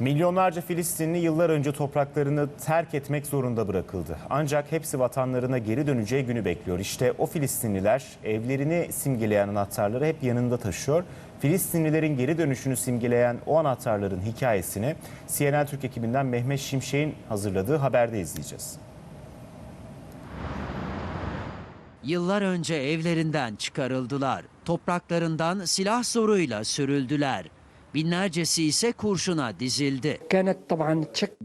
Milyonlarca Filistinli yıllar önce topraklarını terk etmek zorunda bırakıldı. Ancak hepsi vatanlarına geri döneceği günü bekliyor. İşte o Filistinliler evlerini simgeleyen anahtarları hep yanında taşıyor. Filistinlilerin geri dönüşünü simgeleyen o anahtarların hikayesini CNN Türk ekibinden Mehmet Şimşek'in hazırladığı haberde izleyeceğiz. Yıllar önce evlerinden çıkarıldılar. Topraklarından silah zoruyla sürüldüler. Binlercesi ise kurşuna dizildi.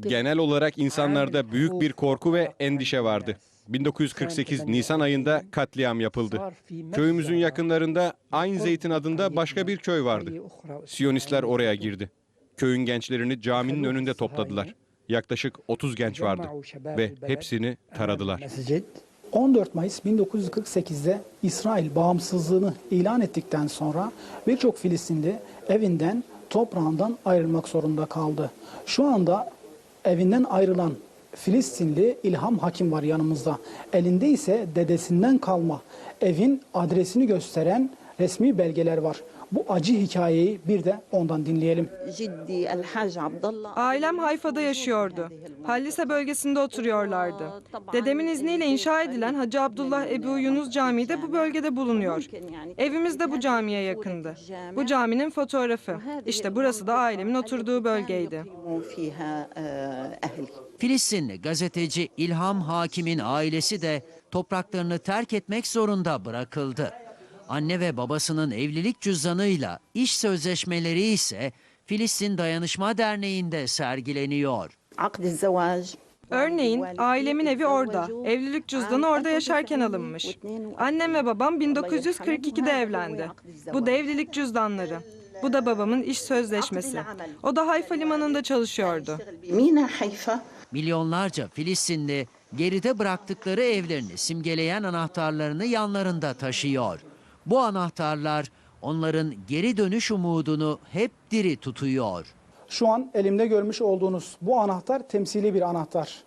Genel olarak insanlarda büyük bir korku ve endişe vardı. 1948 Nisan ayında katliam yapıldı. Köyümüzün yakınlarında Ayn Zeytin adında başka bir köy vardı. Siyonistler oraya girdi. Köyün gençlerini caminin önünde topladılar. Yaklaşık 30 genç vardı ve hepsini taradılar. 14 Mayıs 1948'de İsrail bağımsızlığını ilan ettikten sonra birçok Filistinli evinden toprağından ayrılmak zorunda kaldı. Şu anda evinden ayrılan Filistinli İlham Hakim var yanımızda. Elinde ise dedesinden kalma evin adresini gösteren resmi belgeler var. Bu acı hikayeyi bir de ondan dinleyelim. Ailem Hayfa'da yaşıyordu. Hallise bölgesinde oturuyorlardı. Dedemin izniyle inşa edilen Hacı Abdullah Ebu Yunus Camii de bu bölgede bulunuyor. Evimiz de bu camiye yakındı. Bu caminin fotoğrafı. İşte burası da ailemin oturduğu bölgeydi. Filistinli gazeteci İlham Hakim'in ailesi de topraklarını terk etmek zorunda bırakıldı. Anne ve babasının evlilik cüzdanıyla iş sözleşmeleri ise Filistin Dayanışma Derneği'nde sergileniyor. Örneğin ailemin evi orada, evlilik cüzdanı orada yaşarken alınmış. Annem ve babam 1942'de evlendi. Bu da evlilik cüzdanları. Bu da babamın iş sözleşmesi. O da Hayfa limanında çalışıyordu. Milyonlarca Filistinli geride bıraktıkları evlerini simgeleyen anahtarlarını yanlarında taşıyor. Bu anahtarlar onların geri dönüş umudunu hep diri tutuyor. Şu an elimde görmüş olduğunuz bu anahtar temsili bir anahtar.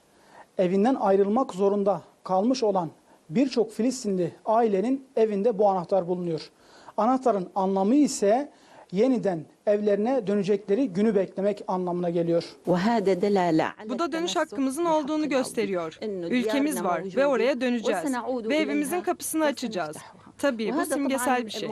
Evinden ayrılmak zorunda kalmış olan birçok Filistinli ailenin evinde bu anahtar bulunuyor. Anahtarın anlamı ise yeniden evlerine dönecekleri günü beklemek anlamına geliyor. Bu da dönüş hakkımızın olduğunu gösteriyor. Ülkemiz var ve oraya döneceğiz ve evimizin kapısını açacağız. Tabii bu simgesel bir şey.